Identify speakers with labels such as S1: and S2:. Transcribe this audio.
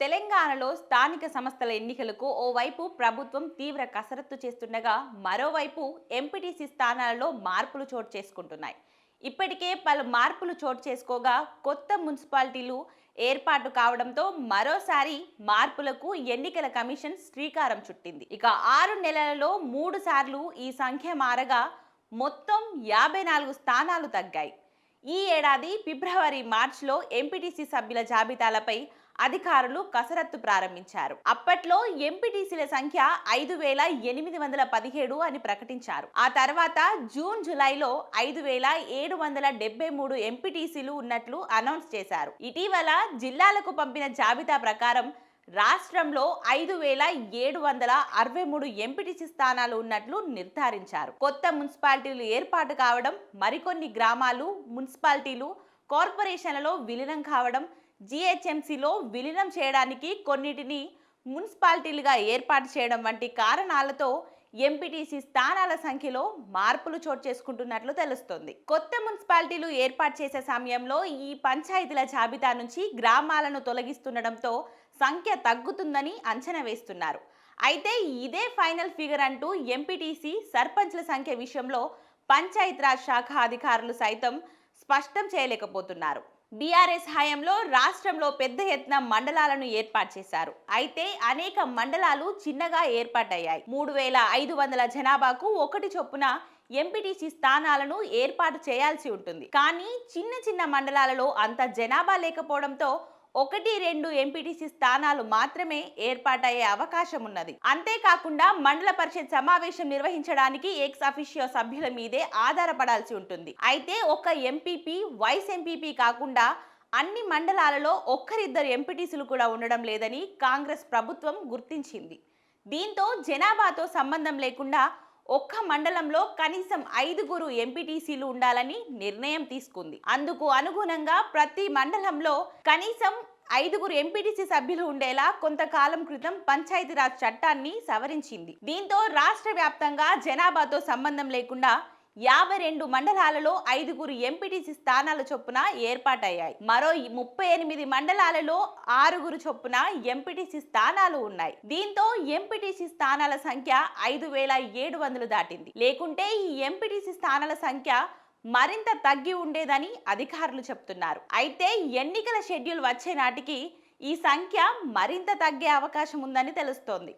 S1: తెలంగాణలో స్థానిక సంస్థల ఎన్నికలకు ఓవైపు ప్రభుత్వం తీవ్ర కసరత్తు చేస్తుండగా మరోవైపు ఎంపీటీసీ స్థానాలలో మార్పులు చోటు చేసుకుంటున్నాయి. ఇప్పటికే పలు మార్పులు చోటు చేసుకోగా కొత్త మున్సిపాలిటీలు ఏర్పాటు కావడంతో మరోసారి మార్పులకు ఎన్నికల కమిషన్ శ్రీకారం చుట్టింది. ఇక ఆరు నెలలలో మూడు సార్లు ఈ సంఖ్య మారగా మొత్తం యాభై నాలుగు స్థానాలు తగ్గాయి. ఈ ఏడాది ఫిబ్రవరి మార్చిలో ఎంపీటీసీ సభ్యుల జాబితాలపై అధికారులు కసరత్తు ప్రారంభించారు. అప్పట్లో ఎంపీటీసీల సంఖ్య ఐదు వేల ఎనిమిది వందల పదిహేడు అని ప్రకటించారు. ఆ తర్వాత జూన్ జులైలో ఐదు వేల ఏడు వందల డెబ్బై మూడు ఎంపీటీసీలు ఉన్నట్లు అనౌన్స్ చేశారు. ఇటీవల జిల్లాలకు పంపిన జాబితా ప్రకారం రాష్ట్రంలో ఐదు వేల ఏడు వందల అరవై మూడు ఎంపీటీసీ స్థానాలు ఉన్నట్లు నిర్ధారించారు. కొత్త మున్సిపాలిటీలు ఏర్పాటు కావడం మరికొన్ని గ్రామాలు మున్సిపాలిటీలు కార్పొరేషన్లలో విలీనం కావడం జిహెచ్ఎంసీలో విలీనం చేయడానికి కొన్నిటిని మున్సిపాలిటీలుగా ఏర్పాటు చేయడం వంటి కారణాలతో ఎంపీటీసీ స్థానాల సంఖ్యలో మార్పులు చోటు చేసుకుంటున్నట్లు తెలుస్తోంది. కొత్త మున్సిపాలిటీలు ఏర్పాటు చేసే సమయంలో ఈ పంచాయతీల జాబితా నుంచి గ్రామాలను తొలగిస్తుండడంతో సంఖ్య తగ్గుతుందని అంచనా వేస్తున్నారు. అయితే ఇదే ఫైనల్ ఫిగర్ అంటూ ఎంపీటీసీ సర్పంచ్ల సంఖ్య విషయంలో పంచాయతీరాజ్ శాఖ అధికారులు సైతం స్పష్టం చేయలేకపోతున్నారు. బీఆర్ఎస్ హయాంలో రాష్ట్రంలో పెద్ద ఎత్తున మండలాలను ఏర్పాటు చేశారు. అయితే అనేక మండలాలు చిన్నగా ఏర్పాటయ్యాయి. మూడు వేల ఐదు వందల జనాభాకు ఒకటి చొప్పున ఎంపీటీసీ స్థానాలను ఏర్పాటు చేయాల్సి ఉంటుంది. కానీ చిన్న చిన్న మండలాలలో అంత జనాభా లేకపోవడంతో ఒకటి రెండు ఎంపీటీసీ స్థానాలు మాత్రమే ఏర్పాటయ్యే అవకాశం ఉన్నది అంతేకాకుండా మండల పరిషత్ సమావేశం నిర్వహించడానికి ఎక్స్ అఫిషియో సభ్యుల మీదే ఆధారపడాల్సి ఉంటుంది. అయితే ఒక ఎంపీపీ వైస్ ఎంపీపీ కాకుండా అన్ని మండలాలలో ఒక్కరిద్దరు ఎంపీటీసీలు కూడా ఉండడం లేదని కాంగ్రెస్ ప్రభుత్వం గుర్తించింది. దీంతో జనాభాతో సంబంధం లేకుండా ఒక్క మండలంలో కనీసం ఐదుగురు ఎంపీటీసీలు ఉండాలని నిర్ణయం తీసుకుంది. అందుకు అనుగుణంగా ప్రతి మండలంలో కనీసం ఐదుగురు ఎంపీటీసీ సభ్యులు ఉండేలా కొంతకాలం క్రితం పంచాయతీరాజ్ చట్టాన్ని సవరించింది. దీంతో రాష్ట్ర వ్యాప్తంగా జనాభాతో సంబంధం లేకుండా యాభై రెండు మండలాలలో ఐదుగురు ఎంపీటీసీ స్థానాల చొప్పున ఏర్పాటయ్యాయి. మరో ముప్పై ఎనిమిది మండలాలలో ఆరుగురు చొప్పున ఎంపీటీసీ స్థానాలు ఉన్నాయి. దీంతో ఎంపీటీసీ స్థానాల సంఖ్య ఐదు వేల ఏడు వందలు దాటింది. లేకుంటే ఈ ఎంపీటీసీ స్థానాల సంఖ్య మరింత తగ్గి ఉండేదని అధికారులు చెప్తున్నారు. అయితే ఎన్నికల షెడ్యూల్ వచ్చే నాటికి ఈ సంఖ్య మరింత తగ్గే అవకాశం ఉందని తెలుస్తోంది.